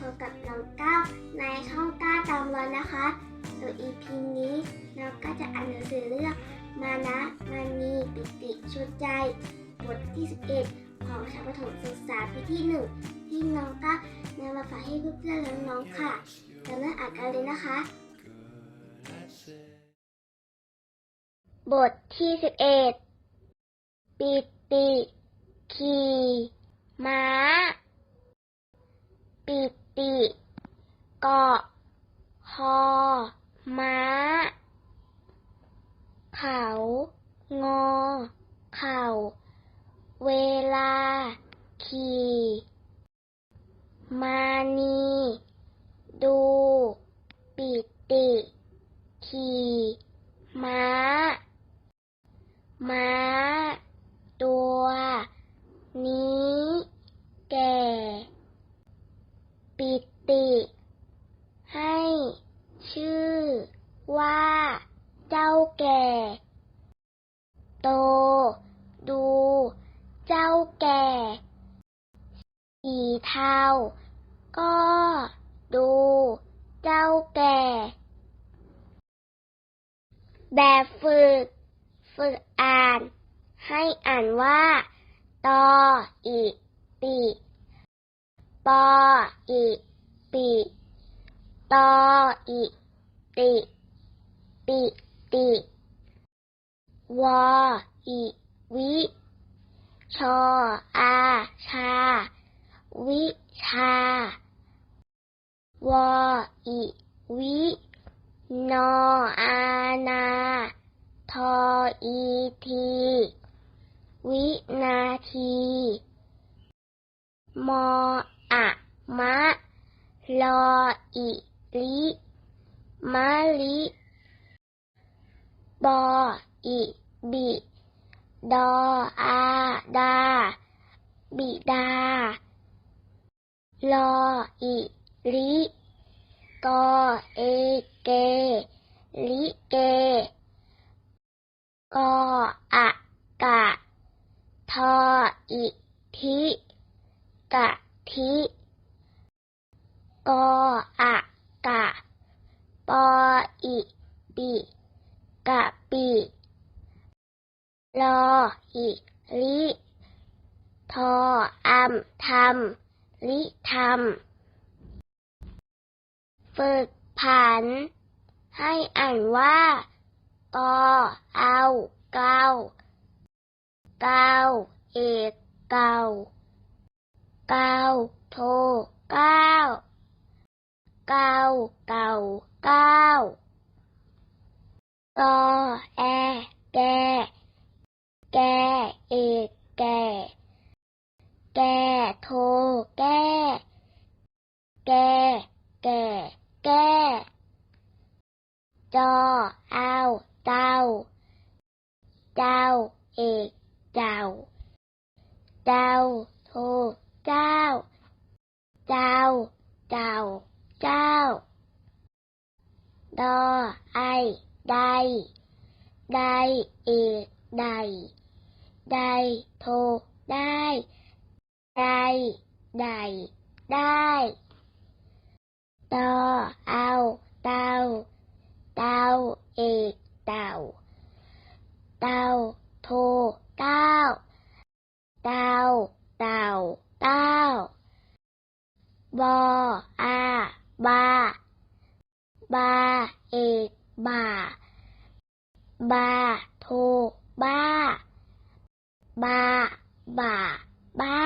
พบกับน้องก้าวในช่องก้าวจอมรอยนะคะโอีพีนี้น้องก็จะอ่านหนังสือเรื่องมานะมานีปิติชดใจบทที่ 11 ของชั้นประถมศึกษาปีที่ 1 ที่น้องก้าวนำมาฝากให้เพื่อนๆและน้องค่ะจะเริ่มอ่านกันเลยนะคะ บทที่ 11 ปิติขี่ม้าปิด ติเกาะคอม้า เขางอ เข่า เวลา ขี่ มานี ดู ปิติ ขี่ ม้า ม้า ตัว นี้ แก่ ปิติ ให้ ชื่อ ว่า เจ้าแก่ โต ดู เจ้าแก่ สีเทาก็ ดู เจ้าแก่ แบบฝึก ฝึกอ่าน ให้อ่านว่า ตออิปิ ปออิปิตออิติปิติวออิวิชออาชา วิชาวออิวินออานาทออีที วินาที มอ อะมะลออิลิมะลิบออิบิดออาดา บิดา ลออิลิกอเอเก ลิเกกออะกะ ทออิทิกะ ทิกออะกะ ปออิปิกะปิลออิลิทออัมทำลิทำฝึกผัน ให้อ่านว่า กอเอา เกาเกาเอกเกา เกาโทเก้าเกาเก่าเก้ากอแอแกแกเอกแก่แกโทแก้แกแก่แก้จอ เต้า บออาบา บาเอกบ่าบาโทบ้า บาบ่าบ้า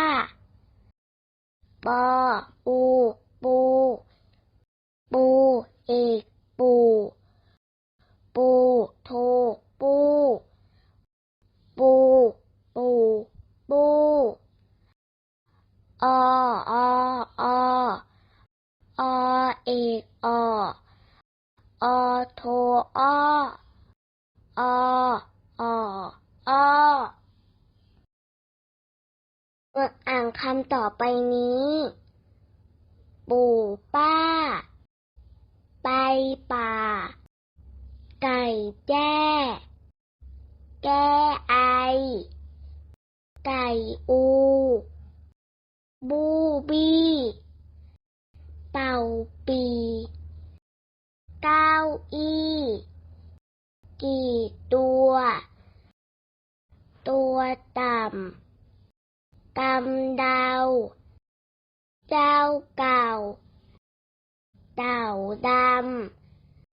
ปอปูปู ปูเอก ปู ปู ปู อ อ อ อ เอก อ อโทอ้ออออ้อฝึกอ่านคำต่อไปนี้ ปู่ป้า ไปป่า ไก่แจ้ แก้ไอ ไก่อู บูบี้ เป่าปี เก้าอี้กี่ตัวตัวต่ำกำดาวเจ้าเก่า เต่าด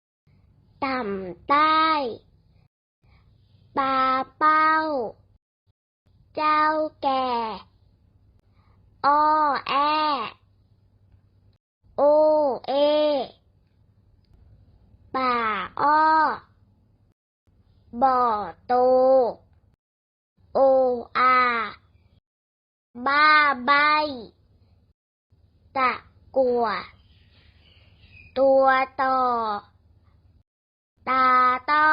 ำ ต่ำใต้ ปลาเป้า เจ้าแก่ อ้อแอ โอเอ ป่าอ้อ บ่อโต โออา บ้าใบ ตะกัว ตัวต่อ ตาต้อ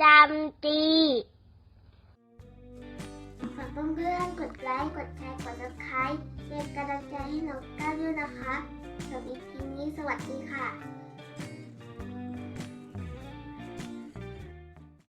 จำจีฝากเพื่อนๆกดไลค์ กดแชร์ กด subscribe เป็นกำลังใจให้น้องก้าวด้วยนะคะสำหรับ EP นี้สวัสดีค่ะ